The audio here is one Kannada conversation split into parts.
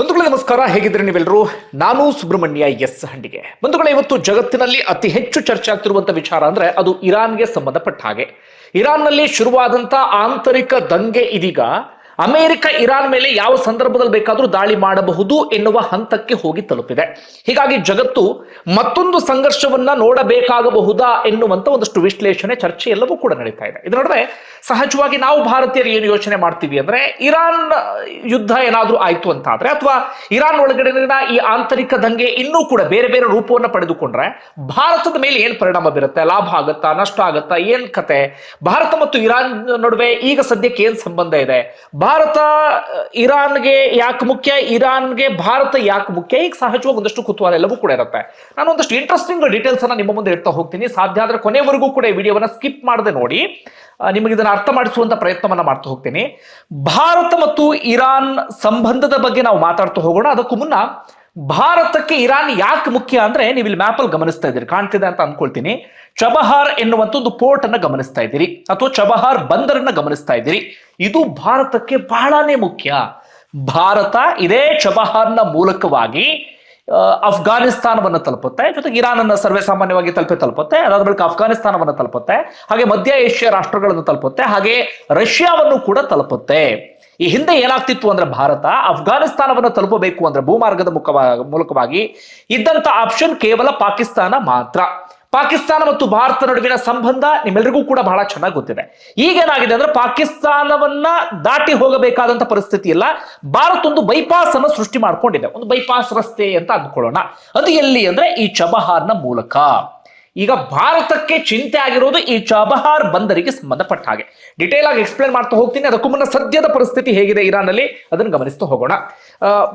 ಬಂಧುಗಳೇ, ನಮಸ್ಕಾರ. ಹೇಗಿದ್ರೆ ನೀವೆಲ್ಲರೂ? ನಾನು ಸುಬ್ರಹ್ಮಣ್ಯ ಎಸ್ ಹಂಡಿಗೆ. ಬಂಧುಗಳೇ, ಇವತ್ತು ಜಗತ್ತಿನಲ್ಲಿ ಅತಿ ಹೆಚ್ಚು ಚರ್ಚೆ ಆಗ್ತಿರುವಂತ ವಿಚಾರ ಅಂದ್ರೆ ಅದು ಇರಾನ್ಗೆ ಸಂಬಂಧಪಟ್ಟ ಹಾಗೆ. ಇರಾನ್ನಲ್ಲಿ ಶುರುವಾದಂತ ಆಂತರಿಕ ದಂಗೆ ಇದೀಗ ಅಮೆರಿಕ, ಇರಾನ್ ಮೇಲೆ ಯಾವ ಸಂದರ್ಭದಲ್ಲಿ ಬೇಕಾದರೂ ದಾಳಿ ಮಾಡಬಹುದು ಎನ್ನುವ ಹಂತಕ್ಕೆ ಹೋಗಿ ತಲುಪಿದೆ ಹೀಗಾಗಿ ಜಗತ್ತು ಮತ್ತೊಂದು ಸಂಘರ್ಷವನ್ನ ನೋಡಬೇಕಾಗಬಹುದಾ ಎನ್ನುವಂತ ಒಂದಷ್ಟು ವಿಶ್ಲೇಷಣೆ, ಚರ್ಚೆ ಎಲ್ಲವೂ ಕೂಡ ನಡೀತಾ ಇದೆ. ಇದರ ನಡುವೆ ಸಹಜವಾಗಿ ನಾವು ಭಾರತೀಯರು ಏನು ಯೋಚನೆ ಮಾಡ್ತೀವಿ ಅಂದ್ರೆ ಇರಾನ್ ಯುದ್ಧ ಏನಾದರೂ ಆಯ್ತು ಅಂತ ಆದ್ರೆ ಅಥವಾ ಇರಾನ್ ಒಳಗಡೆನ ಈ ಆಂತರಿಕ ದಂಗೆ ಇನ್ನೂ ಕೂಡ ಬೇರೆ ಬೇರೆ ರೂಪವನ್ನು ಪಡೆದುಕೊಂಡ್ರೆ ಭಾರತದ ಮೇಲೆ ಏನ್ ಪರಿಣಾಮ ಬೀರುತ್ತೆ? ಲಾಭ ಆಗುತ್ತಾ? ನಷ್ಟ ಆಗುತ್ತಾ? ಏನ್ ಕತೆ? ಭಾರತ ಮತ್ತು ಇರಾನ್ ನಡುವೆ ಈಗ ಸದ್ಯಕ್ಕೆ ಏನ್ ಸಂಬಂಧ ಇದೆ? ಭಾರತ ಇರಾನ್ಗೆ ಯಾಕೆ ಮುಖ್ಯ? ಇರಾನ್ಗೆ ಭಾರತ ಯಾಕೆ ಮುಖ್ಯ? ಈಗ ಸಹಜವಾಗಿ ಒಂದಷ್ಟು ಕುತೂಹಲ ಎಲ್ಲವೂ ಕೂಡ ಇರುತ್ತೆ. ನಾನು ಒಂದಷ್ಟು ಇಂಟ್ರೆಸ್ಟಿಂಗ್ ಡೀಟೇಲ್ಸ್ ಅನ್ನ ನಿಮ್ಮ ಮುಂದೆ ಇಡ್ತಾ ಹೋಗ್ತೀನಿ. ಸಾಧ್ಯ ಆದ್ರೆ ಕೊನೆವರೆಗೂ ಕೂಡ ಈ ವಿಡಿಯೋವನ್ನ ಸ್ಕಿಪ್ ಮಾಡದೆ ನೋಡಿ. ನಿಮಗೆ ಇದನ್ನ ಅರ್ಥ ಮಾಡಿಸುವಂತ ಪ್ರಯತ್ನವನ್ನ ಮಾಡ್ತಾ ಹೋಗ್ತೀನಿ. ಭಾರತ ಮತ್ತು ಇರಾನ್ ಸಂಬಂಧದ ಬಗ್ಗೆ ನಾವು ಮಾತಾಡ್ತಾ ಹೋಗೋಣ. ಅದಕ್ಕೂ ಮುನ್ನ ಭಾರತಕ್ಕೆ ಇರಾನ್ ಯಾಕೆ ಮುಖ್ಯ ಅಂದ್ರೆ ನೀವು ಇಲ್ಲಿ ಮ್ಯಾಪಲ್ಲಿ ಗಮನಿಸ್ತಾ ಇದ್ದೀರಿ. ಕಾಣ್ತಿದೆ ಅಂತ ಅನ್ಕೊಳ್ತೀನಿ. ಚಬಹಾರ್ ಎನ್ನುವಂಥದ್ದು ಪೋರ್ಟ್ ಅನ್ನ ಗಮನಿಸ್ತಾ ಇದ್ದೀರಿ. ಅಥವಾ ಚಬಹಾರ್ ಬಂದರನ್ನ ಗಮನಿಸ್ತಾ ಇದ್ದೀರಿ. ಇದು ಭಾರತಕ್ಕೆ ಬಹಳನೇ ಮುಖ್ಯ. ಭಾರತ ಇದೇ ಚಬಹಾರ್ನ ಮೂಲಕವಾಗಿ ಅಫ್ಘಾನಿಸ್ತಾನವನ್ನು ತಲುಪುತ್ತೆ. ಜೊತೆಗೆ ಇರಾನ್ ಅನ್ನ ಸರ್ವೇ ಸಾಮಾನ್ಯವಾಗಿ ತಲುಪಿ ತಲುಪುತ್ತೆ. ಅದಾದ ಬಳಿಕ ಅಫ್ಘಾನಿಸ್ತಾನವನ್ನು ತಲುಪುತ್ತೆ. ಹಾಗೆ ಮಧ್ಯ ಏಷ್ಯಾ ರಾಷ್ಟ್ರಗಳನ್ನು ತಲುಪುತ್ತೆ. ಹಾಗೆ ರಷ್ಯಾವನ್ನು ಕೂಡ ತಲುಪುತ್ತೆ. ಈ ಹಿಂದೆ ಏನಾಗ್ತಿತ್ತು ಅಂದ್ರೆ ಭಾರತ ಅಫ್ಘಾನಿಸ್ತಾನವನ್ನು ತಲುಪಬೇಕು ಅಂದ್ರೆ ಭೂಮಾರ್ಗದ ಮುಖ ಮೂಲಕವಾಗಿ ಇದ್ದಂತ ಆಪ್ಷನ್ ಕೇವಲ ಪಾಕಿಸ್ತಾನ ಮಾತ್ರ. ಪಾಕಿಸ್ತಾನ ಮತ್ತು ಭಾರತ ನಡುವಿನ ಸಂಬಂಧ ನಿಮ್ಮೆಲ್ಲರಿಗೂ ಕೂಡ ಬಹಳ ಚೆನ್ನಾಗಿ ಗೊತ್ತಿದೆ. ಈಗೇನಾಗಿದೆ ಅಂದ್ರೆ ಪಾಕಿಸ್ತಾನವನ್ನ ದಾಟಿ ಹೋಗಬೇಕಾದಂತ ಪರಿಸ್ಥಿತಿ ಇಲ್ಲ. ಭಾರತ ಒಂದು ಬೈಪಾಸ್ ಅನ್ನು ಸೃಷ್ಟಿ ಮಾಡ್ಕೊಂಡಿದೆ. ಒಂದು ಬೈಪಾಸ್ ರಸ್ತೆ ಅಂತ ಅಂದ್ಕೊಳ್ಳೋಣ. ಅದು ಎಲ್ಲಿ ಅಂದ್ರೆ ಈ ಚಬಹಾರ್ನ ಮೂಲಕ. ಈಗ ಭಾರತಕ್ಕೆ ಚಿಂತೆ ಆಗಿರೋದು ಈ ಚಬಹಾರ್ ಬಂದರಿಗೆ ಸಂಬಂಧಪಟ್ಟ ಹಾಗೆ. ಡಿಟೇಲ್ ಆಗಿ ಎಕ್ಸ್ಪ್ಲೇನ್ ಮಾಡ್ತಾ ಹೋಗ್ತೀನಿ. ಅದಕ್ಕೂ ಮುನ್ನ ಸದ್ಯದ ಪರಿಸ್ಥಿತಿ ಹೇಗಿದೆ ಇರಾನ್ ಅಲ್ಲಿ ಅದನ್ನು ಗಮನಿಸ್ತಾ ಹೋಗೋಣ.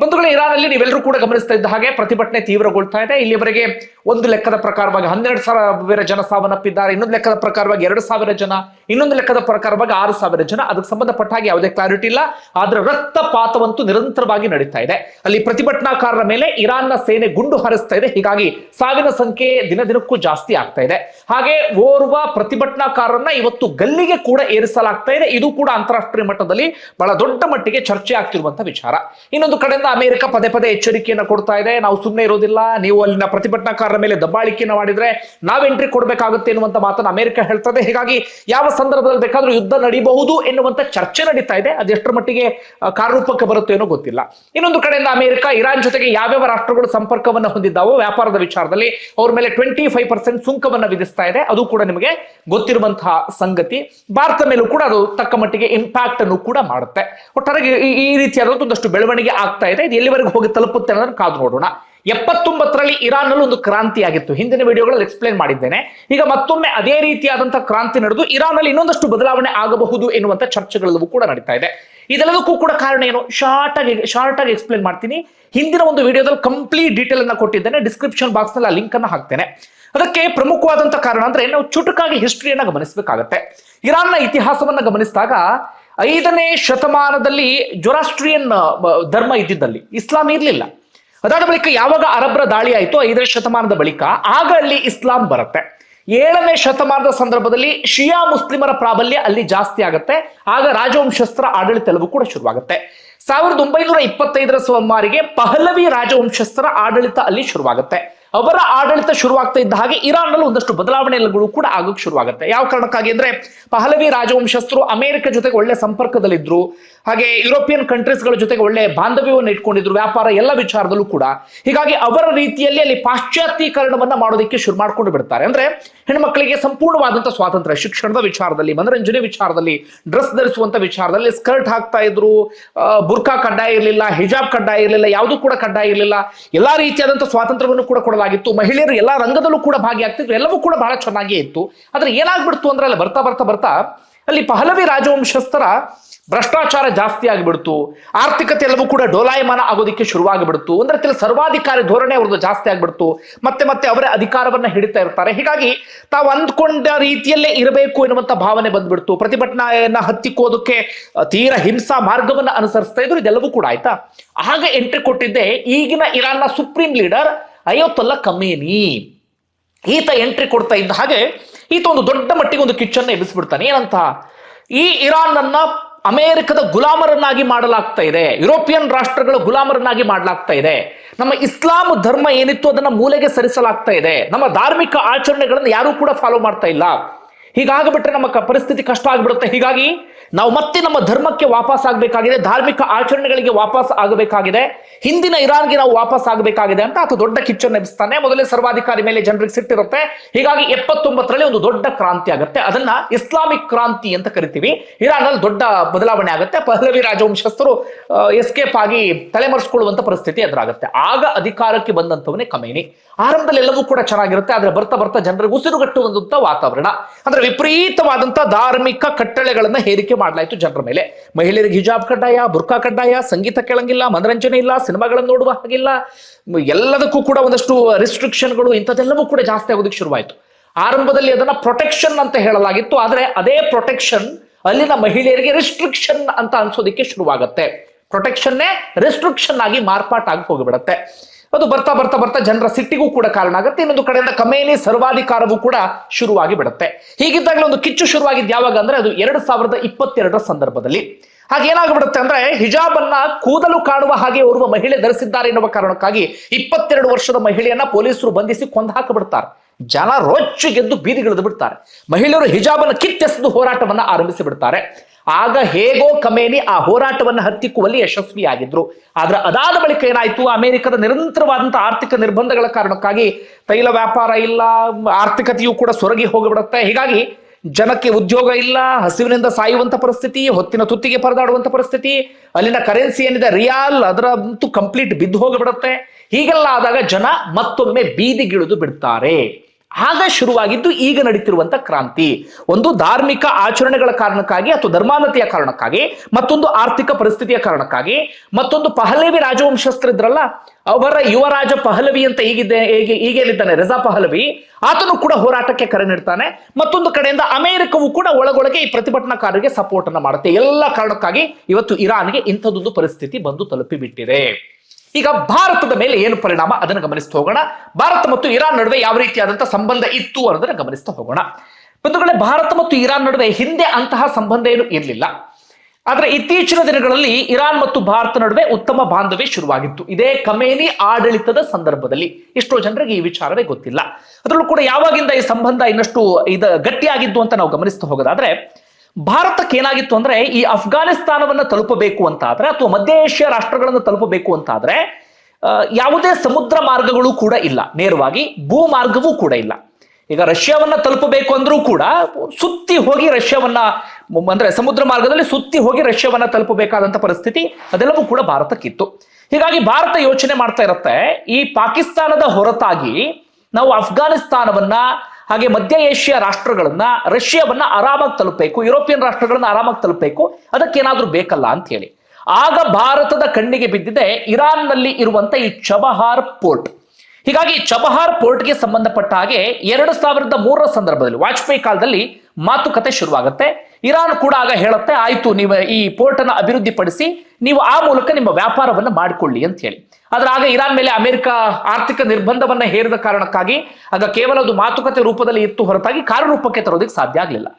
ಬಂಧುಗಳು ಇರಾನ್ ಅಲ್ಲಿ ನೀವೆಲ್ಲರೂ ಕೂಡ ಗಮನಿಸ್ತಾ ಇದ್ದ ಹಾಗೆ ಪ್ರತಿಭಟನೆ ತೀವ್ರಗೊಳ್ತಾ ಇದೆ. ಇಲ್ಲಿವರೆಗೆ ಒಂದು ಲೆಕ್ಕದ ಪ್ರಕಾರವಾಗಿ ಹನ್ನೆರಡು ಸಾವಿರ ಜನ ಸಾವನ್ನಪ್ಪಿದ್ದಾರೆ. ಇನ್ನೊಂದು ಲೆಕ್ಕದ ಪ್ರಕಾರವಾಗಿ ಎರಡು ಸಾವಿರ ಜನ, ಇನ್ನೊಂದು ಲೆಕ್ಕದ ಪ್ರಕಾರವಾಗಿ ಆರು ಸಾವಿರ ಜನ. ಅದಕ್ಕೆ ಸಂಬಂಧಪಟ್ಟ ಹಾಗೆ ಯಾವುದೇ ಕ್ಲಾರಿಟಿ ಇಲ್ಲ. ಆದ್ರೆ ರಕ್ತಪಾತವಂತೂ ನಿರಂತರವಾಗಿ ನಡೀತಾ ಇದೆ. ಅಲ್ಲಿ ಪ್ರತಿಭಟನಾಕಾರರ ಮೇಲೆ ಇರಾನ್ನ ಸೇನೆ ಗುಂಡು ಹಾರಿಸ್ತಾ ಇದೆ. ಹೀಗಾಗಿ ಸಾವಿನ ಸಂಖ್ಯೆ ದಿನ ದಿನಕ್ಕೂ ಜಾಸ್ತಿ ಆಗ್ತಾ ಇದೆ. ಹಾಗೆ ಓರ್ವ ಪ್ರತಿಭಟನಾಕಾರರನ್ನ ಇವತ್ತು ಗಲ್ಲಿಗೆ ಕೂಡ ಏರಿಸಲಾಗ್ತಾ ಇದೆ. ಇದು ಕೂಡ ಅಂತಾರಾಷ್ಟ್ರೀಯ ಮಟ್ಟದಲ್ಲಿ ಬಹಳ ದೊಡ್ಡ ಮಟ್ಟಿಗೆ ಚರ್ಚೆ ಆಗ್ತಿರುವಂತಹ ವಿಚಾರ. ಇನ್ನೊಂದು ಕಡೆಯಿಂದ ಅಮೆರಿಕ ಪದೇ ಪದೇ ಎಚ್ಚರಿಕೆಯನ್ನು ಕೊಡ್ತಾ ಇದೆ. ನಾವು ಸುಮ್ಮನೆ ಇರೋದಿಲ್ಲ. ನೀವು ಅಲ್ಲಿನ ಪ್ರತಿಭಟನಾಕಾರರ ಮೇಲೆ ದಬ್ಬಾಳಿಕೆಯನ್ನು ಮಾಡಿದ್ರೆ ನಾವ್ ಎಂಟ್ರಿ ಕೊಡಬೇಕಾಗುತ್ತೆ ಎನ್ನುವಂತ ಮಾತನ್ನು ಅಮೆರಿಕ ಹೇಳ್ತದೆ. ಹೀಗಾಗಿ ಯಾವ ಸಂದರ್ಭದಲ್ಲಿ ಬೇಕಾದ್ರೂ ಯುದ್ಧ ನಡೀಬಹುದು ಎನ್ನುವಂತ ಚರ್ಚೆ ನಡೀತಾ ಇದೆ. ಅದೆಷ್ಟರ ಮಟ್ಟಿಗೆ ಕಾರ್ಯರೂಪಕ್ಕೆ ಬರುತ್ತೆ ಏನೋ ಗೊತ್ತಿಲ್ಲ. ಇನ್ನೊಂದು ಕಡೆಯಿಂದ ಅಮೆರಿಕ ಇರಾನ್ ಜೊತೆಗೆ ಯಾವ್ಯಾವ ರಾಷ್ಟ್ರಗಳು ಸಂಪರ್ಕವನ್ನು ಹೊಂದಿದ್ದಾವೋ ವ್ಯಾಪಾರದ ವಿಚಾರದಲ್ಲಿ ಅವ್ರ ಮೇಲೆ ಟ್ವೆಂಟಿ ಫೈವ್ ಪರ್ಸೆಂಟ್ ಸುಂಕವನ್ನ ವಿಧಿಸ್ತಾ ಇದೆ. ಅದು ಕೂಡ ನಿಮಗೆ ಗೊತ್ತಿರುವಂತಹ ಸಂಗತಿ. ಭಾರತ ಮೇಲೂ ಕೂಡ ಅದು ತಕ್ಕ ಮಟ್ಟಿಗೆ ಇಂಪ್ಯಾಕ್ಟ್ ಅನ್ನು ಕೂಡ ಮಾಡುತ್ತೆ. ಒಟ್ಟಾರೆ ಈ- ರೀತಿಯಾದ ಒಂದಷ್ಟು ಬೆಳವಣಿಗೆ ಆಗ್ತಾ ಇದೆ. ಇದು ಎಲ್ಲಿವರೆಗೂ ಹೋಗಿ ತಲುಪುತ್ತೆ ಅನ್ನೋದನ್ನ ಕಾದು ನೋಡೋಣ. ಎಪ್ಪತ್ತೊಂಬತ್ತರಲ್ಲಿ ಇರಾನ್ನಲ್ಲಿ ಒಂದು ಕ್ರಾಂತಿ ಆಗಿತ್ತು. ಹಿಂದಿನ ವಿಡಿಯೋಗಳಲ್ಲಿ ಎಕ್ಸ್ಪ್ಲೇನ್ ಮಾಡಿದ್ದೇನೆ. ಈಗ ಮತ್ತೊಮ್ಮೆ ಅದೇ ರೀತಿಯಾದಂತಹ ಕ್ರಾಂತಿ ನಡೆದು ಇರಾನ್ನಲ್ಲಿ ಇನ್ನೊಂದಷ್ಟು ಬದಲಾವಣೆ ಆಗಬಹುದು ಎನ್ನುವಂತಹ ಚರ್ಚೆಗಳಲ್ಲೂ ಕೂಡ ನಡೀತಾ ಇದೆ. ಇದೆಲ್ಲದಕ್ಕೂ ಕೂಡ ಕಾರಣ ಏನು? ಶಾರ್ಟ್ ಆಗಿ ಶಾರ್ಟ್ ಆಗಿ ಎಕ್ಸ್ಪ್ಲೇನ್ ಮಾಡ್ತೀನಿ. ಹಿಂದಿನ ಒಂದು ವಿಡಿಯೋದಲ್ಲಿ ಕಂಪ್ಲೀಟ್ ಡೀಟೇಲ್ ಅನ್ನ ಕೊಟ್ಟಿದ್ದೇನೆ. ಡಿಸ್ಕ್ರಿಪ್ಷನ್ ಬಾಕ್ಸ್ನಲ್ಲಿ ಲಿಂಕ್ ಅನ್ನ ಹಾಕ್ತೇನೆ. ಅದಕ್ಕೆ ಪ್ರಮುಖವಾದಂಥ ಕಾರಣ ಅಂದ್ರೆ ನಾವು ಚುಟುಕಾಗಿ ಹಿಸ್ಟ್ರಿಯನ್ನ ಗಮನಿಸಬೇಕಾಗತ್ತೆ. ಇರಾನ್ನ ಇತಿಹಾಸವನ್ನ ಗಮನಿಸಿದಾಗ ಐದನೇ ಶತಮಾನದಲ್ಲಿ ಜೊರಾಸ್ಟ್ರಿಯನ್ ಧರ್ಮ ಇದ್ದಿದ್ದಲ್ಲಿ. ಇಸ್ಲಾಂ ಇರಲಿಲ್ಲ. ಅದಾದ ಬಳಿಕ ಯಾವಾಗ ಅರಬ್ರ ದಾಳಿ ಆಯಿತು ಐದನೇ ಶತಮಾನದ ಬಳಿಕ ಆಗ ಅಲ್ಲಿ ಇಸ್ಲಾಂ ಬರುತ್ತೆ. ಏಳನೇ ಶತಮಾನದ ಸಂದರ್ಭದಲ್ಲಿ ಶಿಯಾ ಮುಸ್ಲಿಮರ ಪ್ರಾಬಲ್ಯ ಅಲ್ಲಿ ಜಾಸ್ತಿ ಆಗುತ್ತೆ. ಆಗ ರಾಜವಂಶಸ್ಥರ ಆಡಳಿತ ಎಲ್ಲವೂ ಕೂಡ ಶುರುವಾಗುತ್ತೆ. ಸಾವಿರದ ಒಂಬೈನೂರ ಇಪ್ಪತ್ತೈದರ ಸುಮಾರಿಗೆ ಪಹಲವಿ ರಾಜವಂಶಸ್ಥರ ಆಡಳಿತ ಅಲ್ಲಿ ಶುರುವಾಗುತ್ತೆ. ಅವರ ಆಡಳಿತ ಶುರುವಾಗ್ತಾ ಇದ್ದ ಹಾಗೆ ಇರಾನ್ನಲ್ಲಿ ಒಂದಷ್ಟು ಬದಲಾವಣೆಗಳು ಕೂಡ ಆಗೋಕ್ ಶುರುವಾಗುತ್ತೆ. ಯಾವ ಕಾರಣಕ್ಕಾಗಿ ಅಂದ್ರೆ ಪಹಲವಿ ರಾಜವಂಶಸ್ಥರು ಅಮೆರಿಕ ಜೊತೆಗೆ ಒಳ್ಳೆ ಸಂಪರ್ಕದಲ್ಲಿದ್ರು, ಹಾಗೆ ಯುರೋಪಿಯನ್ ಕಂಟ್ರೀಸ್ಗಳ ಜೊತೆಗೆ ಒಳ್ಳೆ ಬಾಂಧವ್ಯವನ್ನು ಇಟ್ಕೊಂಡಿದ್ರು, ವ್ಯಾಪಾರ ಎಲ್ಲ ವಿಚಾರದಲ್ಲೂ ಕೂಡ. ಹೀಗಾಗಿ ಅವರ ರೀತಿಯಲ್ಲಿ ಅಲ್ಲಿ ಪಾಶ್ಚಾತ್ಯೀಕರಣವನ್ನ ಮಾಡೋದಕ್ಕೆ ಶುರು ಮಾಡ್ಕೊಂಡು ಬಿಡ್ತಾರೆ. ಅಂದ್ರೆ ಹೆಣ್ಮಕ್ಳಿಗೆ ಸಂಪೂರ್ಣವಾದಂತಹ ಸ್ವಾತಂತ್ರ್ಯ, ಶಿಕ್ಷಣದ ವಿಚಾರದಲ್ಲಿ, ಮನರಂಜನೆ ವಿಚಾರದಲ್ಲಿ, ಡ್ರೆಸ್ ಧರಿಸುವಂತ ವಿಚಾರದಲ್ಲಿ ಸ್ಕರ್ಟ್ ಹಾಕ್ತಾ ಇದ್ರು ಬುರ್ಕಾ ಕಡ್ಡಾಯ ಇರಲಿಲ್ಲ, ಹಿಜಾಬ್ ಕಡ್ಡಾಯ ಇರಲಿಲ್ಲ, ಯಾವುದು ಕೂಡ ಕಡ್ಡಾಯ ಇರಲಿಲ್ಲ. ಎಲ್ಲಾ ರೀತಿಯಾದಂತಹ ಸ್ವಾತಂತ್ರ್ಯವನ್ನು ಕೂಡ ಕೊಡಲಾಗಿತ್ತು ಮಹಿಳೆಯರು ಎಲ್ಲಾ ರಂಗದಲ್ಲೂ ಕೂಡ ಭಾಗಿಯಾಗ್ತಿದ್ರು. ಎಲ್ಲವೂ ಕೂಡ ಬಹಳ ಚೆನ್ನಾಗಿಯೇ ಇತ್ತು. ಆದ್ರೆ ಏನಾಗ್ಬಿಡ್ತು ಅಂದ್ರೆ ಅಲ್ಲಿ ಬರ್ತಾ ಬರ್ತಾ ಬರ್ತಾ ಅಲ್ಲಿ ಪಹಲವಿ ರಾಜವಂಶಸ್ಥರ ಭ್ರಷ್ಟಾಚಾರ ಜಾಸ್ತಿ ಆಗಿಬಿಡ್ತು. ಆರ್ಥಿಕತೆ ಎಲ್ಲವೂ ಕೂಡ ಡೋಲಾಯಮಾನ ಆಗೋದಕ್ಕೆ ಶುರುವಾಗಿಬಿಡ್ತು. ಅಂದ್ರೆ ಕೆಲ ಸರ್ವಾಧಿಕಾರಿ ಧೋರಣೆ ಅವ್ರದ್ದು ಜಾಸ್ತಿ ಆಗ್ಬಿಡ್ತು. ಮತ್ತೆ ಮತ್ತೆ ಅವರೇ ಅಧಿಕಾರವನ್ನ ಹಿಡಿತಾ ಇರ್ತಾರೆ. ಹೀಗಾಗಿ ತಾವು ಅಂದ್ಕೊಂಡ ರೀತಿಯಲ್ಲೇ ಇರಬೇಕು ಎನ್ನುವಂತ ಭಾವನೆ ಬಂದ್ಬಿಡ್ತು. ಪ್ರತಿಭಟನೆಯನ್ನ ಹತ್ತಿಕ್ಕೋದಕ್ಕೆ ತೀರ ಹಿಂಸಾ ಮಾರ್ಗವನ್ನ ಅನುಸರಿಸ್ತಾ ಇದ್ರು. ಇದೆಲ್ಲವೂ ಕೂಡ ಆಯ್ತಾ? ಆಗ ಎಂಟ್ರಿ ಕೊಟ್ಟಿದ್ದೆ ಈಗಿನ ಇರಾನ್ನ ಸುಪ್ರೀಂ ಲೀಡರ್ ಅಯೋತಲ್ಲ ಕಮ್ಮಿನಿ ಈತ ಎಂಟ್ರಿ ಕೊಡ್ತಾ ಇದ್ದ ಹಾಗೆ ಈತ ಒಂದು ದೊಡ್ಡ ಮಟ್ಟಿಗೆ ಒಂದು ಕಿಚ್ಚನ್ನು ಎಬ್ಬಿಸ್ಬಿಡ್ತಾನೆ. ಏನಂತ? ಈ ಇರಾನ್ ಅನ್ನ ಅಮೆರಿಕದ ಗುಲಾಮರನ್ನಾಗಿ ಮಾಡಲಾಗ್ತಾ ಇದೆ. ಯುರೋಪಿಯನ್ ರಾಷ್ಟ್ರಗಳ ಗುಲಾಮರನ್ನಾಗಿ ಮಾಡಲಾಗ್ತಾ ಇದೆ. ನಮ್ಮ ಇಸ್ಲಾಂ ಧರ್ಮ ಏನಿತ್ತು ಅದನ್ನ ಮೂಲೆಗೆ ಸರಿಸಲಾಗ್ತಾ ಇದೆ. ನಮ್ಮ ಧಾರ್ಮಿಕ ಆಚರಣೆಗಳನ್ನು ಯಾರೂ ಕೂಡ ಫಾಲೋ ಮಾಡ್ತಾ ಇಲ್ಲ. ಹೀಗಾಗ್ಬಿಟ್ರೆ ನಮ್ಮ ಪರಿಸ್ಥಿತಿ ಕಷ್ಟ ಆಗ್ಬಿಡುತ್ತೆ. ಹೀಗಾಗಿ ನಾವು ಮತ್ತೆ ನಮ್ಮ ಧರ್ಮಕ್ಕೆ ವಾಪಸ್ ಆಗಬೇಕಾಗಿದೆ, ಧಾರ್ಮಿಕ ಆಚರಣೆಗಳಿಗೆ ವಾಪಸ್ ಆಗಬೇಕಾಗಿದೆ, ಹಿಂದಿನ ಇರಾನ್ಗೆ ನಾವು ವಾಪಸ್ ಆಗಬೇಕಾಗಿದೆ ಅಂತ ಆತ ದೊಡ್ಡ ಕಿಚ್ಚನ್ನು ಎಬ್ಬಿಸ್ತಾನೆ. ಮೊದಲೇ ಸರ್ವಾಧಿಕಾರಿ ಮೇಲೆ ಜನರಿಗೆ ಸಿಟ್ಟಿರುತ್ತೆ. ಹೀಗಾಗಿ ಎಪ್ಪತ್ತೊಂಬತ್ತರಲ್ಲಿ ಒಂದು ದೊಡ್ಡ ಕ್ರಾಂತಿ ಆಗುತ್ತೆ. ಅದನ್ನ ಇಸ್ಲಾಮಿಕ್ ಕ್ರಾಂತಿ ಅಂತ ಕರಿತೀವಿ. ಇರಾನ್ ಅಲ್ಲಿ ದೊಡ್ಡ ಬದಲಾವಣೆ ಆಗುತ್ತೆ. ಪಹಲವಿ ರಾಜವಂಶಸ್ಥರು ಎಸ್ಕೇಪ್ ಆಗಿ ತಲೆಮರೆಸ್ಕೊಳ್ಳುವಂತ ಪರಿಸ್ಥಿತಿ ಎದುರಾಗುತ್ತೆ. ಆಗ ಅಧಿಕಾರಕ್ಕೆ ಬಂದಂತವನೇ ಕಮೇನಿ ಆರಂಭದಲ್ಲಿ ಎಲ್ಲವೂ ಕೂಡ ಚೆನ್ನಾಗಿರುತ್ತೆ, ಆದ್ರೆ ಬರ್ತಾ ಬರ್ತಾ ಜನರಿಗೆ ಉಸಿರುಗಟ್ಟುವಂತ ವಾತಾವರಣ. ಅಂದ್ರೆ ವಿಪರೀತವಾದಂತ ಧಾರ್ಮಿಕ ಕಟ್ಟಳೆಗಳನ್ನ ಹೇರಿಕೆ ಮಾಡಲಾಯಿತು ಜನರ ಮೇಲೆ. ಮಹಿಳೆಯರಿಗೆ ಹಿಜಾಬ್ ಕಡ್ಡಾಯ ಬುರ್ಕಾ ಕಡ್ಡಾಯ, ಸಂಗೀತ ಕೇಳಂಗಿಲ್ಲ, ಮನರಂಜನೆ ಇಲ್ಲ, ಸಿನಿಮಾಗಳನ್ನು ನೋಡುವ ಹಾಗಿಲ್ಲ. ಎಲ್ಲದಕ್ಕೂ ಕೂಡ ಒಂದಷ್ಟು ರಿಸ್ಟ್ರಿಕ್ಷನ್ಗಳು ಇಂಥದ್ದೆಲ್ಲವೂ ಕೂಡ ಜಾಸ್ತಿ ಆಗೋದಕ್ಕೆ ಶುರುವಾಯಿತು. ಆರಂಭದಲ್ಲಿ ಅದನ್ನ ಪ್ರೊಟೆಕ್ಷನ್ ಅಂತ ಹೇಳಲಾಗಿತ್ತು. ಆದರೆ ಅದೇ ಪ್ರೊಟೆಕ್ಷನ್ ಅಲ್ಲಿನ ಮಹಿಳೆಯರಿಗೆ ರಿಸ್ಟ್ರಿಕ್ಷನ್ ಅಂತ ಅನ್ಸೋದಕ್ಕೆ ಶುರುವಾಗುತ್ತೆ. ಪ್ರೊಟೆಕ್ಷನ್ನೇ ರೆಸ್ಟ್ರಿಕ್ಷನ್ ಆಗಿ ಮಾರ್ಪಾಟಾಗಿ ಹೋಗಿಬಿಡುತ್ತೆ. ಅದು ಬರ್ತಾ ಬರ್ತಾ ಬರ್ತಾ ಜನರ ಸಿಟ್ಟಿಗೂ ಕೂಡ ಕಾರಣ ಆಗುತ್ತೆ. ಇನ್ನೊಂದು ಕಡೆಯಿಂದ ಕಮೇನಿ ಸರ್ವಾಧಿಕಾರವೂ ಕೂಡ ಶುರುವಾಗಿ ಬಿಡುತ್ತೆ. ಹೀಗಿದ್ದಾಗಲೇ ಒಂದು ಕಿಚ್ಚು ಶುರುವಾಗಿದ್ದು ಯಾವಾಗ ಅಂದ್ರೆ ಅದು ಎರಡು ಸಾವಿರದ ಇಪ್ಪತ್ತೆರಡರ ಸಂದರ್ಭದಲ್ಲಿ. ಹಾಗೇನಾಗ್ಬಿಡುತ್ತೆ ಅಂದ್ರೆ ಹಿಜಾಬ್ ಅನ್ನ ಕೂದಲು ಕಾಣುವ ಹಾಗೆ ಓರ್ವ ಮಹಿಳೆ ಧರಿಸಿದ್ದಾರೆ ಎನ್ನುವ ಕಾರಣಕ್ಕಾಗಿ ಇಪ್ಪತ್ತೆರಡು ವರ್ಷದ ಮಹಿಳೆಯನ್ನ ಪೊಲೀಸರು ಬಂಧಿಸಿ ಕೊಂದು ಹಾಕಿಬಿಡ್ತಾರೆ. ಜನ ರೊಚ್ಚಿಗೆದ್ದು ಬೀದಿಗಿಳಿದು ಬಿಡ್ತಾರೆ. ಮಹಿಳೆಯರು ಹಿಜಾಬನ್ನು ಕಿತ್ತೆಸೆದು ಹೋರಾಟವನ್ನ ಆರಂಭಿಸಿ ಬಿಡ್ತಾರೆ. ಆಗ ಹೇಗೋ ಕಮೇನಿ ಆ ಹೋರಾಟವನ್ನು ಹತ್ತಿಕ್ಕುವಲ್ಲಿ ಯಶಸ್ವಿಯಾಗಿದ್ರು. ಆದ್ರೆ ಅದಾದ ಬಳಿಕ ಏನಾಯ್ತು? ಅಮೆರಿಕದ ನಿರಂತರವಾದಂತಹ ಆರ್ಥಿಕ ನಿರ್ಬಂಧಗಳ ಕಾರಣಕ್ಕಾಗಿ ತೈಲ ವ್ಯಾಪಾರ ಇಲ್ಲ, ಆರ್ಥಿಕತೆಯು ಕೂಡ ಸೊರಗಿ ಹೋಗಿಬಿಡುತ್ತೆ. ಹೀಗಾಗಿ ಜನಕ್ಕೆ ಉದ್ಯೋಗ ಇಲ್ಲ, ಹಸಿವಿನಿಂದ ಸಾಯುವಂತ ಪರಿಸ್ಥಿತಿ, ಹೊತ್ತಿನ ತುತ್ತಿಗೆ ಪರದಾಡುವಂತ ಪರಿಸ್ಥಿತಿ, ಅಲ್ಲಿನ ಕರೆನ್ಸಿ ಏನಿದೆ, ರಿಯಾಲ್ ಅದರಂತೂ ಕಂಪ್ಲೀಟ್ ಬಿದ್ದು ಹೋಗಿಬಿಡುತ್ತೆ. ಹೀಗೆಲ್ಲ ಆದಾಗ ಜನ ಮತ್ತೊಮ್ಮೆ ಬೀದಿಗಿಳಿದು ಬಿಡ್ತಾರೆ. ಆಗ ಶುರುವಾಗಿದ್ದು ಈಗ ನಡೀತಿರುವಂತ ಕ್ರಾಂತಿ. ಒಂದು ಧಾರ್ಮಿಕ ಆಚರಣೆಗಳ ಕಾರಣಕ್ಕಾಗಿ ಅಥವಾ ಧರ್ಮಾನತೆಯ ಕಾರಣಕ್ಕಾಗಿ, ಮತ್ತೊಂದು ಆರ್ಥಿಕ ಪರಿಸ್ಥಿತಿಯ ಕಾರಣಕ್ಕಾಗಿ, ಮತ್ತೊಂದು ಪಹಲವಿ ರಾಜವಂಶಸ್ಥರಿದ್ರಲ್ಲ, ಅವರ ಯುವರಾಜ ಪಹಲವಿ ಅಂತ ಈಗಿದ್ದೆ ಹೇಗೆ ಈಗೇನಿದ್ದಾನೆ ರಜಾ ಪಹಲವಿ. ಆತನು ಕೂಡ ಹೋರಾಟಕ್ಕೆ ಕರೆ ನೀಡ್ತಾನೆ. ಮತ್ತೊಂದು ಕಡೆಯಿಂದ ಅಮೆರಿಕವು ಕೂಡ ಒಳಗೊಳಗೆ ಈ ಪ್ರತಿಭಟನಾಕಾರರಿಗೆ ಸಪೋರ್ಟ್ ಅನ್ನ ಮಾಡುತ್ತೆ. ಎಲ್ಲ ಕಾರಣಕ್ಕಾಗಿ ಇವತ್ತು ಇರಾನ್ಗೆ ಇಂಥದ್ದೊಂದು ಪರಿಸ್ಥಿತಿ ಬಂದು ತಲುಪಿಬಿಟ್ಟಿದೆ. ಈಗ ಭಾರತದ ಮೇಲೆ ಏನು ಪರಿಣಾಮ? ಅದನ್ನು ಗಮನಿಸ್ತಾ ಹೋಗೋಣ. ಭಾರತ ಮತ್ತು ಇರಾನ್ ನಡುವೆ ಯಾವ ರೀತಿಯಾದಂತಹ ಸಂಬಂಧ ಇತ್ತು ಅನ್ನೋದನ್ನ ಗಮನಿಸ್ತಾ ಹೋಗೋಣ. ಬಂಧುಗಳೇ, ಭಾರತ ಮತ್ತು ಇರಾನ್ ನಡುವೆ ಹಿಂದೆ ಅಂತಹ ಸಂಬಂಧ ಏನು ಇರಲಿಲ್ಲ. ಆದ್ರೆ ಇತ್ತೀಚಿನ ದಿನಗಳಲ್ಲಿ ಇರಾನ್ ಮತ್ತು ಭಾರತ ನಡುವೆ ಉತ್ತಮ ಬಾಂಧವ್ಯ ಶುರುವಾಗಿತ್ತು. ಇದೇ ಕಮೇನಿ ಆಡಳಿತದ ಸಂದರ್ಭದಲ್ಲಿ. ಎಷ್ಟೋ ಜನರಿಗೆ ಈ ವಿಚಾರವೇ ಗೊತ್ತಿಲ್ಲ. ಅದರಲ್ಲೂ ಕೂಡ ಯಾವಾಗಿಂದ ಈ ಸಂಬಂಧ ಇನ್ನಷ್ಟು ಇದ ಗಟ್ಟಿಯಾಗಿದ್ದು ಅಂತ ನಾವು ಗಮನಿಸ್ತಾ ಹೋಗೋದಾದ್ರೆ ಭಾರತಕ್ಕೆ ಏನಾಗಿತ್ತು ಅಂದ್ರೆ ಈ ಅಫ್ಘಾನಿಸ್ತಾನವನ್ನು ತಲುಪಬೇಕು ಅಂತ ಆದ್ರೆ ಅಥವಾ ಮಧ್ಯ ಏಷ್ಯಾ ರಾಷ್ಟ್ರಗಳನ್ನು ತಲುಪಬೇಕು ಅಂತ ಆದ್ರೆ ಯಾವುದೇ ಸಮುದ್ರ ಮಾರ್ಗಗಳು ಕೂಡ ಇಲ್ಲ. ನೇರವಾಗಿ ಭೂ ಮಾರ್ಗವೂ ಕೂಡ ಇಲ್ಲ. ಈಗ ರಷ್ಯಾವನ್ನ ತಲುಪಬೇಕು ಅಂದ್ರೂ ಕೂಡ ಸುತ್ತಿ ಹೋಗಿ ರಷ್ಯಾವನ್ನ, ಅಂದ್ರೆ ಸಮುದ್ರ ಮಾರ್ಗದಲ್ಲಿ ಸುತ್ತಿ ಹೋಗಿ ರಷ್ಯಾವನ್ನ ತಲುಪಬೇಕಾದಂತ ಪರಿಸ್ಥಿತಿ ಅದೆಲ್ಲವೂ ಕೂಡ ಭಾರತಕ್ಕಿತ್ತು. ಹೀಗಾಗಿ ಭಾರತ ಯೋಚನೆ ಮಾಡ್ತಾ ಇರುತ್ತೆ, ಈ ಪಾಕಿಸ್ತಾನದ ಹೊರತಾಗಿ ನಾವು ಅಫ್ಘಾನಿಸ್ತಾನವನ್ನ ಹಾಗೆ ಮಧ್ಯ ಏಷ್ಯಾ ರಾಷ್ಟ್ರಗಳನ್ನ ರಷ್ಯಾವನ್ನ ಆರಾಮಾಗಿ ತಲುಪಬೇಕು, ಯುರೋಪಿಯನ್ ರಾಷ್ಟ್ರಗಳನ್ನ ಆರಾಮಾಗಿ ತಲುಪಬೇಕು, ಅದಕ್ಕೇನಾದ್ರೂ ಬೇಕಲ್ಲ ಅಂತ ಹೇಳಿ. ಆಗ ಭಾರತದ ಕಣ್ಣಿಗೆ ಬಿದ್ದಿದೆ ಇರಾನ್ನಲ್ಲಿ ಇರುವಂತ ಈ ಚಬಹಾರ್ ಪೋರ್ಟ್. ಹೀಗಾಗಿ ಚಬಹಾರ್ ಪೋರ್ಟ್ಗೆ ಸಂಬಂಧಪಟ್ಟ ಹಾಗೆ ಎರಡು ಸಾವಿರದ ಮೂರರ ಸಂದರ್ಭದಲ್ಲಿ, ವಾಜಪೇಯಿ ಕಾಲದಲ್ಲಿ ಮಾತುಕತೆ ಶುರುವಾಗುತ್ತೆ. ಇರಾನ್ ಕೂಡ ಆಗ ಹೇಳುತ್ತೆ, ಆಯ್ತು, ನೀವು ಈ ಪೋರ್ಟ್ ಅನ್ನ ಅಭಿವೃದ್ಧಿಪಡಿಸಿ ನೀವು ಆ ಮೂಲಕ ನಿಮ್ಮ ವ್ಯಾಪಾರವನ್ನ ಮಾಡಿಕೊಳ್ಳಿ ಅಂತ ಹೇಳಿ. ಆದ್ರೆ ಆಗ ಇರಾನ್ ಮೇಲೆ ಅಮೆರಿಕ ಆರ್ಥಿಕ ನಿರ್ಬಂಧವನ್ನ ಹೇರಿದ ಕಾರಣಕ್ಕಾಗಿ ಆಗ ಕೇವಲ ಅದು ಮಾತುಕತೆ ರೂಪದಲ್ಲಿ ಇತ್ತು ಹೊರತಾಗಿ ಕಾರ್ಯರೂಪಕ್ಕೆ ತರೋದಕ್ಕೆ ಸಾಧ್ಯ ಆಗಲಿಲ್ಲ.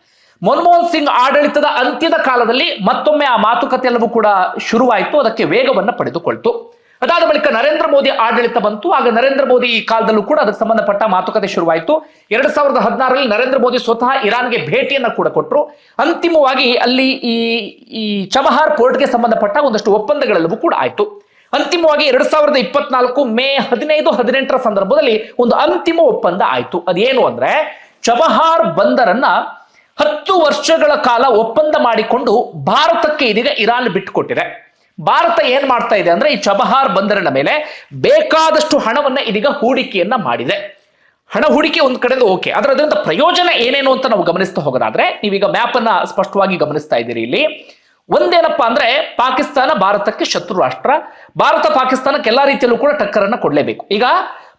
ಮನಮೋಹನ್ ಸಿಂಗ್ ಆಡಳಿತದ ಅಂತ್ಯದ ಕಾಲದಲ್ಲಿ ಮತ್ತೊಮ್ಮೆ ಆ ಮಾತುಕತೆ ಎಲ್ಲವೂ ಕೂಡ ಶುರುವಾಯಿತು, ಅದಕ್ಕೆ ವೇಗವನ್ನ ಪಡೆದುಕೊಳ್ತು. ಅದಾದ ಬಳಿಕ ನರೇಂದ್ರ ಮೋದಿ ಆಡಳಿತ ಬಂತು. ಆಗ ನರೇಂದ್ರ ಮೋದಿ ಈ ಕಾಲದಲ್ಲೂ ಕೂಡ ಅದಕ್ಕೆ ಸಂಬಂಧಪಟ್ಟ ಮಾತುಕತೆ ಶುರುವಾಯಿತು. ಎರಡ್ ಸಾವಿರದ ಹದಿನಾರರಲ್ಲಿ ನರೇಂದ್ರ ಮೋದಿ ಸ್ವತಃ ಇರಾನ್ಗೆ ಭೇಟಿಯನ್ನು ಕೂಡ ಕೊಟ್ಟರು ಅಂತಿಮವಾಗಿ ಅಲ್ಲಿ ಈ ಈ ಚಬಹಾರ್ ಪೋರ್ಟ್ಗೆ ಸಂಬಂಧಪಟ್ಟ ಒಂದಷ್ಟು ಒಪ್ಪಂದಗಳೆಲ್ಲವೂ ಕೂಡ ಆಯಿತು. ಅಂತಿಮವಾಗಿ ಎರಡ್ ಸಾವಿರದ ಇಪ್ಪತ್ನಾಲ್ಕು ಮೇ ಹದಿನೈದು, ಹದಿನೆಂಟರ ಸಂದರ್ಭದಲ್ಲಿ ಒಂದು ಅಂತಿಮ ಒಪ್ಪಂದ ಆಯಿತು. ಅದೇನು ಅಂದ್ರೆ ಚಬಹಾರ್ ಬಂದರನ್ನ ಹತ್ತು ವರ್ಷಗಳ ಕಾಲ ಒಪ್ಪಂದ ಮಾಡಿಕೊಂಡು ಭಾರತಕ್ಕೆ ಇದೀಗ ಇರಾನ್ ಬಿಟ್ಟುಕೊಟ್ಟಿದೆ ಭಾರತ ಏನ್ ಮಾಡ್ತಾ ಇದೆ ಅಂದ್ರೆ ಈ ಚಬಹಾರ್ ಬಂದರಿನ ಮೇಲೆ ಬೇಕಾದಷ್ಟು ಹಣವನ್ನ ಇದೀಗ ಹೂಡಿಕೆಯನ್ನ ಮಾಡಿದೆ. ಹಣ ಹೂಡಿಕೆ ಒಂದು ಕಡೆಯಿಂದ ಓಕೆ, ಆದ್ರೆ ಅದರಿಂದ ಪ್ರಯೋಜನ ಏನೇನು ಅಂತ ನಾವು ಗಮನಿಸ್ತಾ ಹೋಗೋದಾದ್ರೆ, ನೀವೀಗ ಮ್ಯಾಪ್ ಅನ್ನ ಸ್ಪಷ್ಟವಾಗಿ ಗಮನಿಸ್ತಾ ಇದ್ದೀರಿ ಇಲ್ಲಿ. ಒಂದೇನಪ್ಪಾ ಅಂದ್ರೆ ಪಾಕಿಸ್ತಾನ ಭಾರತಕ್ಕೆ ಶತ್ರು ರಾಷ್ಟ್ರ, ಭಾರತ ಪಾಕಿಸ್ತಾನಕ್ಕೆ ಎಲ್ಲಾ ರೀತಿಯಲ್ಲೂ ಕೂಡ ಟಕ್ಕರನ್ನ ಕೊಡ್ಲೇಬೇಕು. ಈಗ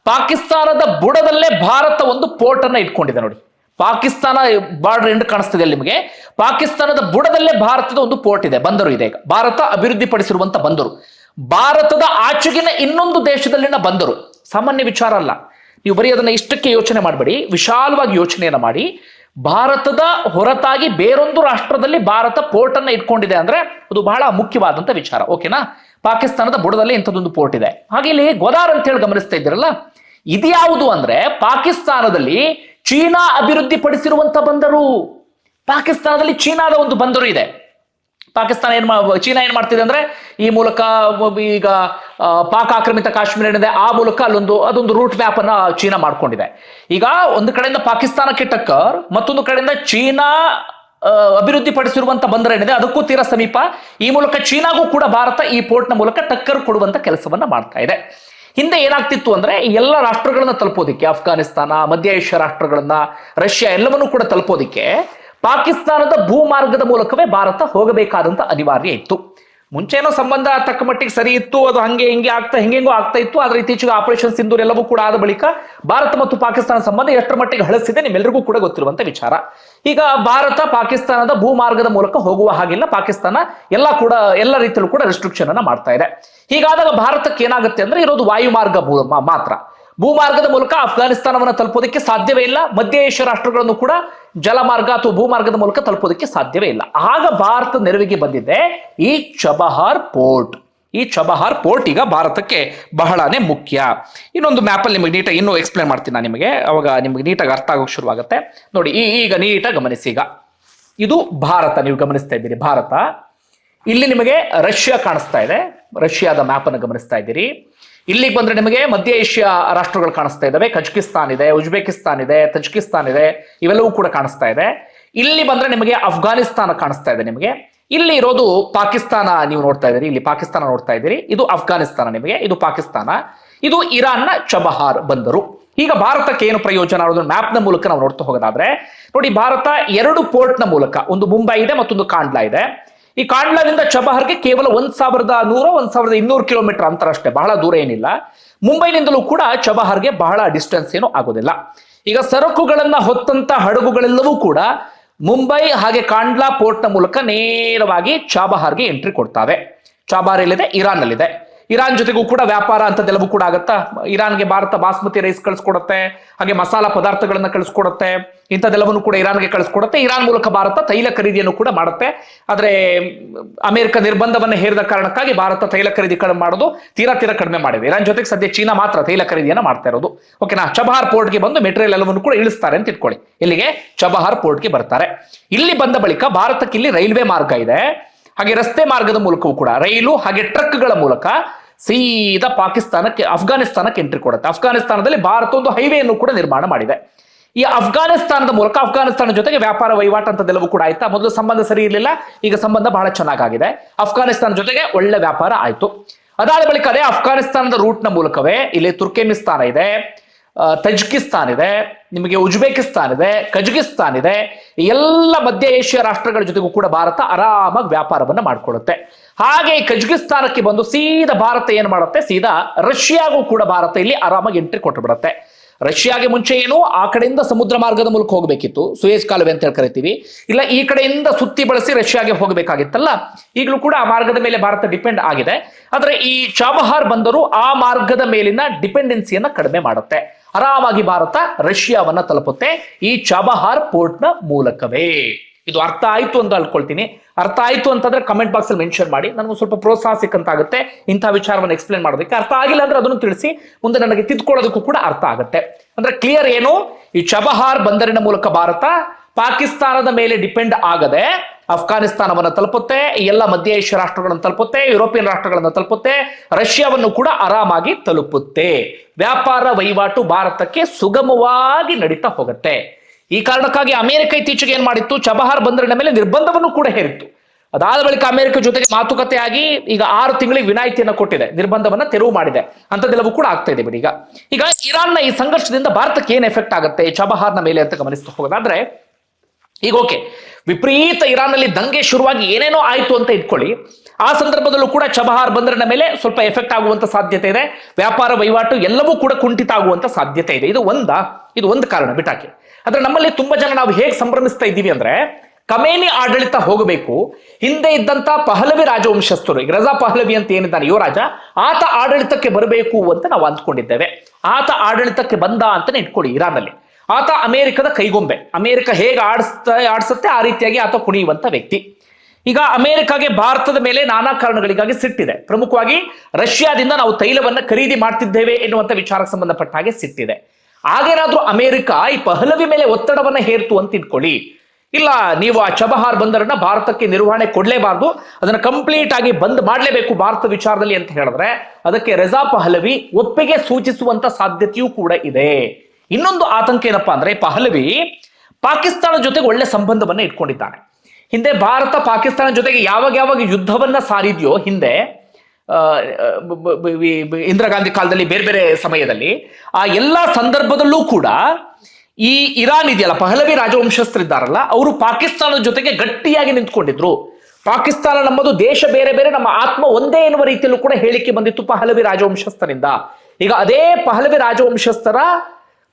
ಪಾಕಿಸ್ತಾನದ ಬುಡದಲ್ಲೇ ಭಾರತ ಒಂದು ಪೋರ್ಟ್ ಅನ್ನ ಇಟ್ಕೊಂಡಿದೆ ನೋಡಿ. ಪಾಕಿಸ್ತಾನ ಬಾರ್ಡರ್ ಎಂಡ್ ಕಾಣಿಸ್ತಿದೆ ನಿಮಗೆ. ಪಾಕಿಸ್ತಾನದ ಬುಡದಲ್ಲೇ ಭಾರತದ ಒಂದು ಪೋರ್ಟ್ ಇದೆ, ಬಂದರು ಇದೆ ಈಗ. ಭಾರತ ಅಭಿವೃದ್ಧಿಪಡಿಸಿರುವಂತ ಬಂದರು. ಭಾರತದ ಆಚೆಗಿನ ಇನ್ನೊಂದು ದೇಶದಲ್ಲಿನ ಬಂದರು. ಸಾಮಾನ್ಯ ವಿಚಾರ ಅಲ್ಲ. ನೀವು ಬರೀ ಅದನ್ನ ಇಷ್ಟಕ್ಕೆ ಯೋಚನೆ ಮಾಡಬೇಡಿ, ವಿಶಾಲವಾಗಿ ಯೋಚನೆಯನ್ನ ಮಾಡಿ. ಭಾರತದ ಹೊರತಾಗಿ ಬೇರೊಂದು ರಾಷ್ಟ್ರದಲ್ಲಿ ಭಾರತ ಪೋರ್ಟ್ ಅನ್ನ ಇಟ್ಕೊಂಡಿದೆ ಅಂದ್ರೆ ಅದು ಬಹಳ ಮುಖ್ಯವಾದಂತ ವಿಚಾರ, ಓಕೆನಾ? ಪಾಕಿಸ್ತಾನದ ಬುಡದಲ್ಲಿ ಇಂಥದ್ದೊಂದು ಪೋರ್ಟ್ ಇದೆ. ಹಾಗೆ ಇಲ್ಲಿ ಗೋದಾರ್ ಅಂತ ಹೇಳಿ ಗಮನಿಸ್ತಾ ಇದ್ದೀರಲ್ಲ? ಇದ್ಯಾವುದು ಅಂದ್ರೆ ಪಾಕಿಸ್ತಾನದಲ್ಲಿ ಚೀನಾ ಅಭಿವೃದ್ಧಿಪಡಿಸಿರುವಂತ ಬಂದರು. ಪಾಕಿಸ್ತಾನದಲ್ಲಿ ಚೀನಾದ ಒಂದು ಬಂದರು ಇದೆ. ಪಾಕಿಸ್ತಾನ ಏನ್ ಚೀನಾ ಏನ್ ಮಾಡ್ತಿದೆ ಅಂದ್ರೆ ಈ ಮೂಲಕ ಈಗ ಪಾಕ್ ಆಕ್ರಮಿತ ಕಾಶ್ಮೀರ ಏನಿದೆ, ಆ ಮೂಲಕ ಅಲ್ಲೊಂದು, ಅದೊಂದು ರೂಟ್ ಮ್ಯಾಪ್ ಅನ್ನ ಚೀನಾ ಮಾಡ್ಕೊಂಡಿದೆ. ಈಗ ಒಂದು ಕಡೆಯಿಂದ ಪಾಕಿಸ್ತಾನಕ್ಕೆ ಟಕ್ಕರ್, ಮತ್ತೊಂದು ಕಡೆಯಿಂದ ಚೀನಾ ಅಭಿವೃದ್ಧಿ ಬಂದರ ಏನಿದೆ, ಅದಕ್ಕೂ ತೀರಾ ಸಮೀಪ ಈ ಮೂಲಕ ಚೀನಾಗೂ ಕೂಡ ಭಾರತ ಈ ಪೋರ್ಟ್ನ ಮೂಲಕ ಟಕ್ಕರ್ ಕೊಡುವಂತ ಕೆಲಸವನ್ನ ಮಾಡ್ತಾ ಇದೆ. ಹಿಂದೆ ಏನಾಗ್ತಿತ್ತು ಅಂದ್ರೆ ಎಲ್ಲ ರಾಷ್ಟ್ರಗಳನ್ನ ತಲುಪೋದಿಕ್ಕೆ ಅಫ್ಘಾನಿಸ್ತಾನ ಮಧ್ಯ ಏಷ್ಯಾ ರಾಷ್ಟ್ರಗಳನ್ನ, ರಷ್ಯಾ ಎಲ್ಲವನ್ನೂ ಕೂಡ ತಲುಪೋದಿಕ್ಕೆ ಪಾಕಿಸ್ತಾನದ ಭೂಮಾರ್ಗದ ಮೂಲಕವೇ ಭಾರತ ಹೋಗಬೇಕಾದಂತ ಅನಿವಾರ್ಯ ಇತ್ತು. ಮುಂಚೆನೋ ಸಂಬಂಧ ತಕ್ಕ ಮಟ್ಟಿಗೆ ಸರಿ ಇತ್ತು, ಅದು ಹಂಗೆ ಹಿಂಗೆ ಆಗ್ತಾ ಹಿಂಗೆಂಗೋ ಆಗ್ತಾ ಇತ್ತು. ಆದ್ರೆ ಇತ್ತೀಚೆಗೆ ಆಪರೇಷನ್ ಸಿಂಧೂರ್ ಎಲ್ಲವೂ ಕೂಡ ಆದ ಬಳಿಕ ಭಾರತ ಮತ್ತು ಪಾಕಿಸ್ತಾನ ಸಂಬಂಧ ಎಷ್ಟರ ಮಟ್ಟಿಗೆ ಹಳಸಿದೆ ನಿಮ್ಮೆಲ್ಲರಿಗೂ ಕೂಡ ಗೊತ್ತಿರುವಂತ ವಿಚಾರ. ಈಗ ಭಾರತ ಪಾಕಿಸ್ತಾನದ ಭೂಮಾರ್ಗದ ಮೂಲಕ ಹೋಗುವ ಹಾಗಿಲ್ಲ. ಪಾಕಿಸ್ತಾನ ಎಲ್ಲ ಕೂಡ, ಎಲ್ಲ ರೀತಿಯಲ್ಲೂ ಕೂಡ ರೆಸ್ಟ್ರಿಕ್ಷನ್ ಅನ್ನ ಮಾಡ್ತಾ ಇದೆ. ಹೀಗಾದಾಗ ಭಾರತಕ್ಕೆ ಏನಾಗುತ್ತೆ ಅಂದ್ರೆ ಇರೋದು ವಾಯುಮಾರ್ಗ ಮಾತ್ರ. ಭೂಮಾರ್ಗದ ಮೂಲಕ ಅಫ್ಘಾನಿಸ್ತಾನವನ್ನು ತಲುಪೋದಕ್ಕೆ ಸಾಧ್ಯವೇ ಇಲ್ಲ. ಮಧ್ಯ ಏಷ್ಯಾ ರಾಷ್ಟ್ರಗಳನ್ನು ಕೂಡ ಜಲಮಾರ್ಗ ಅಥವಾ ಭೂಮಾರ್ಗದ ಮೂಲಕ ತಲುಪೋದಕ್ಕೆ ಸಾಧ್ಯವೇ ಇಲ್ಲ. ಆಗ ಭಾರತ ನೆರವಿಗೆ ಬಂದಿದೆ. ಈ ಚಬಹಾರ್ ಪೋರ್ಟ್. ಈ ಚಬಹಾರ್ ಪೋರ್ಟ್ ಈಗ ಭಾರತಕ್ಕೆ ಬಹಳನೇ ಮುಖ್ಯ. ಇನ್ನೊಂದು ಮ್ಯಾಪಲ್ಲಿ ನಿಮಗೆ ನೀಟಾಗಿ ಇನ್ನೂ ಎಕ್ಸ್ಪ್ಲೇನ್ ಮಾಡ್ತೀನಿ ನಾನು ನಿಮಗೆ. ಅವಾಗ ನಿಮಗೆ ನೀಟಾಗಿ ಅರ್ಥ ಆಗೋಕೆ ಶುರುವಾಗುತ್ತೆ. ನೋಡಿ, ಈ ಈಗ ನೀಟಾಗಿ ಗಮನಿಸಿ ಈಗ. ಇದು ಭಾರತ, ನೀವು ಗಮನಿಸ್ತಾ ಇದ್ದೀರಿ. ಭಾರತ. ಇಲ್ಲಿ ನಿಮಗೆ ರಷ್ಯಾ ಕಾಣಿಸ್ತಾ ಇದೆ. ರಷ್ಯಾದ ಮ್ಯಾಪ್ ಅನ್ನು ಗಮನಿಸ್ತಾ ಇದ್ದೀರಿ. ಇಲ್ಲಿಗೆ ಬಂದ್ರೆ ನಿಮಗೆ ಮಧ್ಯ ಏಷ್ಯಾ ರಾಷ್ಟ್ರಗಳು ಕಾಣಿಸ್ತಾ ಇದ್ದಾವೆ ಕಜಕಿಸ್ತಾನ್ ಇದೆ, ಉಜ್ಬೇಕಿಸ್ತಾನ್ ಇದೆ, ತಜಕಿಸ್ತಾನ್ ಇದೆ, ಇವೆಲ್ಲವೂ ಕೂಡ ಕಾಣಿಸ್ತಾ ಇದೆ. ಇಲ್ಲಿ ಬಂದ್ರೆ ನಿಮಗೆ ಅಫ್ಘಾನಿಸ್ತಾನ ಕಾಣಿಸ್ತಾ ಇದೆ ನಿಮಗೆ. ಇಲ್ಲಿ ಇರೋದು ಪಾಕಿಸ್ತಾನ ನೀವು ನೋಡ್ತಾ ಇದ್ದೀರಿ. ಇಲ್ಲಿ ಪಾಕಿಸ್ತಾನ ನೋಡ್ತಾ ಇದ್ದೀರಿ. ಇದು ಅಫ್ಘಾನಿಸ್ತಾನ ನಿಮಗೆ, ಇದು ಪಾಕಿಸ್ತಾನ. ಇದು ಇರಾನ್ನ ಚಬಹಾರ್ ಬಂದರು. ಈಗ ಭಾರತಕ್ಕೆ ಏನು ಪ್ರಯೋಜನ ಅನ್ನೋದನ್ನ ಮ್ಯಾಪ್ನ ಮೂಲಕ ನಾವು ನೋಡ್ತಾ ಹೋಗೋದಾದ್ರೆ, ನೋಡಿ, ಭಾರತ ಎರಡು ಪೋರ್ಟ್ನ ಮೂಲಕ, ಒಂದು ಮುಂಬೈ ಇದೆ ಮತ್ತೊಂದು ಕಾಂಡ್ಲಾ ಇದೆ. ಈ ಕಾಂಡ್ಲಾದಿಂದ ಚಬಹರ್ಗೆ ಕೇವಲ ಒಂದ್ ಸಾವಿರದ ನೂರ, ಒಂದ್ ಸಾವಿರದ ಇನ್ನೂರು ಕಿಲೋಮೀಟರ್ ಅಂತರ ಅಷ್ಟೇ. ಬಹಳ ದೂರ ಏನಿಲ್ಲ. ಮುಂಬೈನಿಂದಲೂ ಕೂಡ ಚಬಹಾರ್ಗೆ ಬಹಳ ಡಿಸ್ಟೆನ್ಸ್ ಏನು ಆಗೋದಿಲ್ಲ. ಈಗ ಸರಕುಗಳನ್ನ ಹೊತ್ತಂತ ಹಡಗುಗಳೆಲ್ಲವೂ ಕೂಡ ಮುಂಬೈ ಹಾಗೆ ಕಾಂಡ್ಲಾ ಪೋರ್ಟ್ನ ಮೂಲಕ ನೇರವಾಗಿ ಚಾಬಹಾರ್ಗೆ ಎಂಟ್ರಿ ಕೊಡ್ತಾವೆ. ಚಾಬಹಾರ್ ಎಲ್ಲಿದೆ? ಇರಾನ್ ಅಲ್ಲಿದೆ ಇರಾನ್ ಜೊತೆಗೂ ಕೂಡ ವ್ಯಾಪಾರ ಅಂತದೆಲ್ಲವೂ ಕೂಡ ಆಗತ್ತಾ? ಇರಾನ್ಗೆ ಭಾರತ ಬಾಸ್ಮತಿ ರೈಸ್ ಕಳಿಸ್ಕೊಡುತ್ತೆ, ಹಾಗೆ ಮಸಾಲಾ ಪದಾರ್ಥಗಳನ್ನ ಕಳಿಸ್ಕೊಡುತ್ತೆ ಇಂಥದ್ದೆಲ್ಲವನ್ನು ಕೂಡ ಇರಾನ್ಗೆ ಕಳಿಸ್ಕೊಡುತ್ತೆ. ಇರಾನ್ ಮೂಲಕ ಭಾರತ ತೈಲ ಖರೀದಿಯನ್ನು ಕೂಡ ಮಾಡುತ್ತೆ. ಆದರೆ, ಅಮೆರಿಕ ನಿರ್ಬಂಧವನ್ನು ಹೇರಿದ ಕಾರಣಕ್ಕಾಗಿ ಭಾರತ ತೈಲ ಖರೀದಿ ಕಡಿಮೆ ಮಾಡೋದು ತೀರಾ ತೀರಾ ಕಡಿಮೆ ಮಾಡಿದೆ. ಇರಾನ್ ಜೊತೆಗೆ ಸದ್ಯ ಚೀನಾ ಮಾತ್ರ ತೈಲ ಖರೀದಿಯನ್ನು ಮಾಡ್ತಾ ಇರೋದು. ಓಕೆನಾ ಚಬಹಾರ್ ಪೋರ್ಟ್ಗೆ ಬಂದು ಮೆಟೀರಿಯಲ್ ಎಲ್ಲವನ್ನು ಕೂಡ ಇಳಿಸ್ತಾರೆ ಅಂತ ಇಟ್ಕೊಳ್ಳಿ. ಇಲ್ಲಿಗೆ ಚಬಹಾರ್ ಪೋರ್ಟ್ಗೆ ಬರ್ತಾರೆ. ಇಲ್ಲಿ ಬಂದ ಬಳಿಕ ಭಾರತಕ್ಕೆ ಇಲ್ಲಿ ರೈಲ್ವೆ ಮಾರ್ಗ ಇದೆ. ಹಾಗೆ ರಸ್ತೆ ಮಾರ್ಗದ ಮೂಲಕವೂ ಕೂಡ, ರೈಲು ಹಾಗೆ ಟ್ರಕ್ಗಳ ಮೂಲಕ ಸೀದಾ ಪಾಕಿಸ್ತಾನಕ್ಕೆ, ಅಫ್ಘಾನಿಸ್ತಾನಕ್ಕೆ ಎಂಟ್ರಿ ಕೊಡುತ್ತೆ. ಅಫ್ಘಾನಿಸ್ತಾನದಲ್ಲಿ ಭಾರತ ಒಂದು ಹೈವೇಯನ್ನು ಕೂಡ ನಿರ್ಮಾಣ ಮಾಡಿದೆ. ಈ ಅಫ್ಘಾನಿಸ್ತಾನದ ಮೂಲಕ ಅಫ್ಘಾನಿಸ್ತಾನ ಜೊತೆಗೆ ವ್ಯಾಪಾರ ವಹಿವಾಟು ಅಂತದೆಲ್ಲವೂ ಕೂಡ ಆಯ್ತಾ? ಮೊದಲು ಸಂಬಂಧ ಸರಿ ಇರಲಿಲ್ಲ, ಈಗ ಸಂಬಂಧ ಬಹಳ ಚೆನ್ನಾಗಿದೆ ಅಫ್ಘಾನಿಸ್ತಾನ ಜೊತೆಗೆ ಒಳ್ಳೆ ವ್ಯಾಪಾರ ಆಯ್ತು. ಅದಾದ ಬಳಿಕ ಅದೇ ಅಫ್ಘಾನಿಸ್ತಾನದ ರೂಟ್ನ ಮೂಲಕವೇ ಇಲ್ಲಿ ತುರ್ಕೆಮಿಸ್ತಾನ ಇದೆ. ತಜ್ಕಿಸ್ತಾನ್ ಇದೆ, ನಿಮಗೆ ಉಜ್ಬೇಕಿಸ್ತಾನ್ ಇದೆ, ಕಜಕಿಸ್ತಾನ್ ಇದೆ ಎಲ್ಲ ಮಧ್ಯ ಏಷ್ಯಾ ರಾಷ್ಟ್ರಗಳ ಜೊತೆಗೂ ಕೂಡ ಭಾರತ ಆರಾಮಾಗಿ ವ್ಯಾಪಾರವನ್ನ ಮಾಡಿಕೊಳ್ಳುತ್ತೆ. ಹಾಗೆ ಕಜಕಿಸ್ತಾನಕ್ಕೆ ಬಂದು ಸೀದಾ ಭಾರತ ಏನ್ ಮಾಡುತ್ತೆ? ಸೀದಾ ರಷ್ಯಾಗೂ ಕೂಡ ಭಾರತ ಇಲ್ಲಿ ಆರಾಮಾಗಿ ಎಂಟ್ರಿ ಕೊಟ್ಟು ಬಿಡುತ್ತೆ ರಷ್ಯಾಗೆ ಮುಂಚೆ ಏನು? ಆ ಕಡೆಯಿಂದ ಸಮುದ್ರ ಮಾರ್ಗದ ಮೂಲಕ ಹೋಗಬೇಕಿತ್ತು. ಸುಯೇಜ್ ಕಾಲುವೆ ಅಂತ ಹೇಳಿ ಕರಿತೀವಿ. ಇಲ್ಲ, ಈ ಕಡೆಯಿಂದ ಸುತ್ತಿ ಬಳಸಿ ರಷ್ಯಾಗೆ ಹೋಗಬೇಕಾಗಿತ್ತಲ್ಲ? ಈಗಲೂ ಕೂಡ ಆ ಮಾರ್ಗದ ಮೇಲೆ ಭಾರತ ಡಿಪೆಂಡ್ ಆಗಿದೆ. ಆದರೆ ಈ ಚಾಬಹಾರ್ ಬಂದರು ಆ ಮಾರ್ಗದ ಮೇಲಿನ ಡಿಪೆಂಡೆನ್ಸಿಯನ್ನ ಕಡಿಮೆ ಮಾಡುತ್ತೆ. ಆರಾಮಾಗಿ ಭಾರತ ರಷ್ಯಾವನ್ನ ತಲುಪುತ್ತೆ. ಈ ಚಬಹಾರ್ ಪೋರ್ಟ್ನ ಮೂಲಕವೇ. ಇದು ಅರ್ಥ ಆಯ್ತು ಅಂತ ಅಳ್ಕೊಳ್ತೀನಿ ಅರ್ಥ ಆಯ್ತು ಅಂತಂದ್ರೆ ಕಮೆಂಟ್ ಬಾಕ್ಸ್ ಅಲ್ಲಿ ಮೆನ್ಷನ್ ಮಾಡಿ. ನನಗೆ ಸ್ವಲ್ಪ ಪ್ರೋತ್ಸಾಹ ಸಿಕ್ಕಂತಾಗುತ್ತೆ ಇಂಥ ವಿಚಾರವನ್ನು ಎಕ್ಸ್ಪ್ಲೇನ್ ಮಾಡೋದಕ್ಕೆ ಅರ್ಥ ಆಗಿಲ್ಲ ಅಂದ್ರೆ ಅದನ್ನು ತಿಳಿಸಿ. ಮುಂದೆ ನನಗೆ ತಿದ್ಕೊಳ್ಳೋದಕ್ಕೂ ಕೂಡ ಅರ್ಥ ಆಗುತ್ತೆ. ಅಂದ್ರೆ ಕ್ಲಿಯರ್ ಏನು? ಈ ಚಬಹಾರ್ ಬಂದರಿನ ಮೂಲಕ ಭಾರತ ಪಾಕಿಸ್ತಾನದ ಮೇಲೆ ಡಿಪೆಂಡ್ ಆಗದೆ ಅಫ್ಘಾನಿಸ್ತಾನವನ್ನು ತಲುಪುತ್ತೆ ಎಲ್ಲ ಮಧ್ಯ ಏಷ್ಯಾ ರಾಷ್ಟ್ರಗಳನ್ನು ತಲುಪುತ್ತೆ, ಯುರೋಪಿಯನ್ ರಾಷ್ಟ್ರಗಳನ್ನು ತಲುಪುತ್ತೆ, ರಷ್ಯಾವನ್ನು ಕೂಡ ಆರಾಮಾಗಿ ತಲುಪುತ್ತೆ. ವ್ಯಾಪಾರ ವಹಿವಾಟು ಭಾರತಕ್ಕೆ ಸುಗಮವಾಗಿ ನಡೀತಾ ಹೋಗುತ್ತೆ. ಈ ಕಾರಣಕ್ಕಾಗಿ ಅಮೆರಿಕ ಇತ್ತೀಚೆಗೆ ಏನ್ ಮಾಡಿತ್ತು? ಚಬಹಾರ್ ಬಂದರಿನ ಮೇಲೆ ನಿರ್ಬಂಧವನ್ನು ಕೂಡ ಹೇರಿತ್ತು. ಅದಾದ ಬಳಿಕ ಅಮೆರಿಕ ಜೊತೆಗೆ ಮಾತುಕತೆ ಆಗಿ ಈಗ ಆರು ತಿಂಗಳಿಗೆ ವಿನಾಯಿತಿಯನ್ನು ಕೊಟ್ಟಿದೆ, ನಿರ್ಬಂಧವನ್ನ ತೆರವು ಮಾಡಿದೆ. ಅಂತದೆಲ್ಲವೂ ಕೂಡ ಆಗ್ತಾ ಇದೆ ಬಿಡಿ ಈಗ. ಈಗ ಇರಾನ್ನ ಈ ಸಂಘರ್ಷದಿಂದ ಭಾರತಕ್ಕೆ ಏನ್ ಎಫೆಕ್ಟ್ ಆಗುತ್ತೆ? ಚಬಹಾರ್ನ ಮೇಲೆ ಅಂತ ಗಮನಿಸ್ತಾ ಹೋಗೋದಾದ್ರೆ ಈಗ ಓಕೆ, ವಿಪರೀತ ಇರಾನ್ನಲ್ಲಿ ದಂಗೆ ಶುರುವಾಗಿ ಏನೇನೋ ಆಯ್ತು ಅಂತ ಇಟ್ಕೊಳ್ಳಿ. ಆ ಸಂದರ್ಭದಲ್ಲೂ ಕೂಡ ಚಬಹಾರ್ ಬಂದರಿನ ಮೇಲೆ ಸ್ವಲ್ಪ ಎಫೆಕ್ಟ್ ಆಗುವಂತ ಸಾಧ್ಯತೆ ಇದೆ. ವ್ಯಾಪಾರ ವಹಿವಾಟು ಎಲ್ಲವೂ ಕೂಡ ಕುಂಠಿತ ಆಗುವಂತ ಸಾಧ್ಯತೆ ಇದೆ. ಇದು ಒಂದಾ, ಇದು ಒಂದು ಕಾರಣ ಬಿಟಾಕಿ. ಆದ್ರೆ ನಮ್ಮಲ್ಲಿ ತುಂಬಾ ಜನ ನಾವು ಹೇಗೆ ಸಂಭ್ರಮಿಸ್ತಾ ಇದ್ದೀವಿ ಅಂದ್ರೆ ಕಮೇನಿ ಆಡಳಿತ ಹೋಗಬೇಕು, ಹಿಂದೆ ಇದ್ದಂತ ಪಹಲವಿ ರಾಜವಂಶಸ್ಥರು, ಈಗ ರಜಾ ಪಹಲವಿ ಅಂತ ಏನಿದ್ದಾನೆ, ಯುವರಾಜ, ಆತ ಆಡಳಿತಕ್ಕೆ ಬರಬೇಕು ಅಂತ ನಾವು ಅಂದ್ಕೊಂಡಿದ್ದೇವೆ. ಆತ ಆಡಳಿತಕ್ಕೆ ಬಂದ ಅಂತಾನೆ ಇಟ್ಕೊಳ್ಳಿ ಇರಾನಲ್ಲಿ ಆತ ಅಮೆರಿಕದ ಕೈಗೊಂಬೆ. ಅಮೆರಿಕ ಹೇಗೆ ಆಡಿಸ್ತಾ, ಆಡಿಸುತ್ತೆ ಆ ರೀತಿಯಾಗಿ ಆತ ಕುಣಿಯುವಂತ ವ್ಯಕ್ತಿ. ಈಗ ಅಮೆರಿಕಾಗೆ ಭಾರತದ ಮೇಲೆ ನಾನಾ ಕಾರಣಗಳಿಗಾಗಿ ಸಿಟ್ಟಿದೆ. ಪ್ರಮುಖವಾಗಿ ರಷ್ಯಾದಿಂದ ನಾವು ತೈಲವನ್ನ ಖರೀದಿ ಮಾಡ್ತಿದ್ದೇವೆ ಎನ್ನುವಂತ ವಿಚಾರಕ್ಕೆ ಸಂಬಂಧಪಟ್ಟ ಹಾಗೆ ಸಿಟ್ಟಿದೆ. ಹಾಗೇನಾದ್ರೂ ಅಮೆರಿಕ ಈ ಪಹಲವಿ ಮೇಲೆ ಒತ್ತಡವನ್ನ ಹೇರ್ತು ಅಂತ ಇಟ್ಕೊಳ್ಳಿ ಇಲ್ಲ, ನೀವು ಆ ಚಬಹಾರ್ ಬಂದರನ್ನ ಭಾರತಕ್ಕೆ ನಿರ್ವಹಣೆ ಕೊಡ್ಲೇಬಾರದು, ಅದನ್ನ ಕಂಪ್ಲೀಟ್ ಆಗಿ ಬಂದ್ ಮಾಡಲೇಬೇಕು ಭಾರತ ವಿಚಾರದಲ್ಲಿ ಅಂತ ಹೇಳಿದ್ರೆ, ಅದಕ್ಕೆ ರೆಜಾ ಪಹಲವಿ ಒಪ್ಪಿಗೆ ಸೂಚಿಸುವಂತ ಸಾಧ್ಯತೆಯೂ ಕೂಡ ಇದೆ. ಇನ್ನೊಂದು ಆತಂಕ ಏನಪ್ಪಾ ಅಂದ್ರೆ ಪಹಲವಿ ಪಾಕಿಸ್ತಾನ ಜೊತೆಗೆ ಒಳ್ಳೆ ಸಂಬಂಧವನ್ನ ಇಟ್ಕೊಂಡಿದ್ದಾನೆ. ಹಿಂದೆ ಭಾರತ ಪಾಕಿಸ್ತಾನ ಜೊತೆಗೆ ಯಾವಾಗ ಯಾವಾಗ ಯುದ್ಧವನ್ನ ಸಾರಿದೆಯೋ ಹಿಂದೆ ಇಂದಿರಾ ಗಾಂಧಿ ಕಾಲದಲ್ಲಿ ಬೇರೆ ಬೇರೆ ಸಮಯದಲ್ಲಿ ಆ ಎಲ್ಲಾ ಸಂದರ್ಭದಲ್ಲೂ ಕೂಡ ಈ ಇರಾನ್ ಇದೆಯಲ್ಲ, ಪಹಲವಿ ರಾಜವಂಶಸ್ಥರಿದ್ದಾರಲ್ಲ, ಅವರು ಪಾಕಿಸ್ತಾನದ ಜೊತೆಗೆ ಗಟ್ಟಿಯಾಗಿ ನಿಂತ್ಕೊಂಡಿದ್ರು. ಪಾಕಿಸ್ತಾನ ನಮ್ಮದು ದೇಶ ಬೇರೆ ಬೇರೆ, ನಮ್ಮ ಆತ್ಮ ಒಂದೇ ಎನ್ನುವ ರೀತಿಯಲ್ಲೂ ಕೂಡ ಹೇಳಿಕೆ ಬಂದಿತ್ತು ಪಹಲವಿ ರಾಜವಂಶಸ್ಥರಿಂದ. ಈಗ ಅದೇ ಪಹಲವಿ ರಾಜವಂಶಸ್ಥರ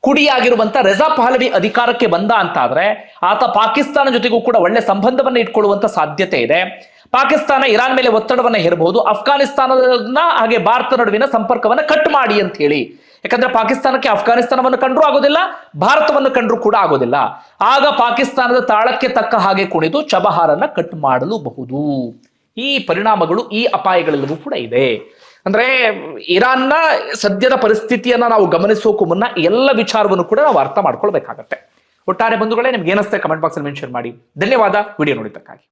ಕುಡಿಯಾಗಿರುವಂತ ರೆಜಾ ಪಹಲವಿ ಅಧಿಕಾರಕ್ಕೆ ಬಂದ ಅಂತ ಆದ್ರೆ ಆತ ಪಾಕಿಸ್ತಾನ ಜೊತೆಗೂ ಕೂಡ ಒಳ್ಳೆ ಸಂಬಂಧವನ್ನ ಇಟ್ಕೊಳ್ಳುವಂತ ಸಾಧ್ಯತೆ ಇದೆ. ಪಾಕಿಸ್ತಾನ ಇರಾನ್ ಮೇಲೆ ಒತ್ತಡವನ್ನ ಹೇರಬಹುದು ಅಫ್ಘಾನಿಸ್ತಾನದನ್ನ ಹಾಗೆ ಭಾರತ ನಡುವಿನ ಸಂಪರ್ಕವನ್ನ ಕಟ್ ಮಾಡಿ ಅಂತ ಹೇಳಿ ಯಾಕಂದ್ರೆ ಪಾಕಿಸ್ತಾನಕ್ಕೆ ಅಫ್ಘಾನಿಸ್ತಾನವನ್ನು ಕಂಡ್ರೂ ಆಗೋದಿಲ್ಲ, ಭಾರತವನ್ನು ಕಂಡ್ರೂ ಕೂಡ ಆಗೋದಿಲ್ಲ. ಆಗ ಪಾಕಿಸ್ತಾನದ ತಾಳಕ್ಕೆ ತಕ್ಕ ಹಾಗೆ ಕುಣಿದು ಚಬಹಾರನ್ನ ಕಟ್ ಮಾಡಲೂಬಹುದು. ಈ ಪರಿಣಾಮಗಳು, ಈ ಅಪಾಯಗಳೆಲ್ಲವೂ ಕೂಡ ಇದೆ. ಅಂದ್ರೆ ಇರಾನ್ನ ಸದ್ಯದ ಪರಿಸ್ಥಿತಿಯನ್ನ ನಾವು ಗಮನಿಸೋಕು ಮುನ್ನ ಎಲ್ಲ ವಿಚಾರವನ್ನು ಕೂಡ ನಾವು ಅರ್ಥ ಮಾಡ್ಕೊಳ್ಬೇಕಾಗತ್ತೆ. ಒಟ್ಟಾರೆ ಬಂಧುಗಳೇ, ನಿಮ್ಗೆ ಏನಿಸ್ತೆ ಕಮೆಂಟ್ ಬಾಕ್ಸ್ ಅಲ್ಲಿ ಮೆನ್ಷನ್ ಮಾಡಿ. ಧನ್ಯವಾದ. ವಿಡಿಯೋ ನೋಡಿದ್ದಕ್ಕಾಗಿ.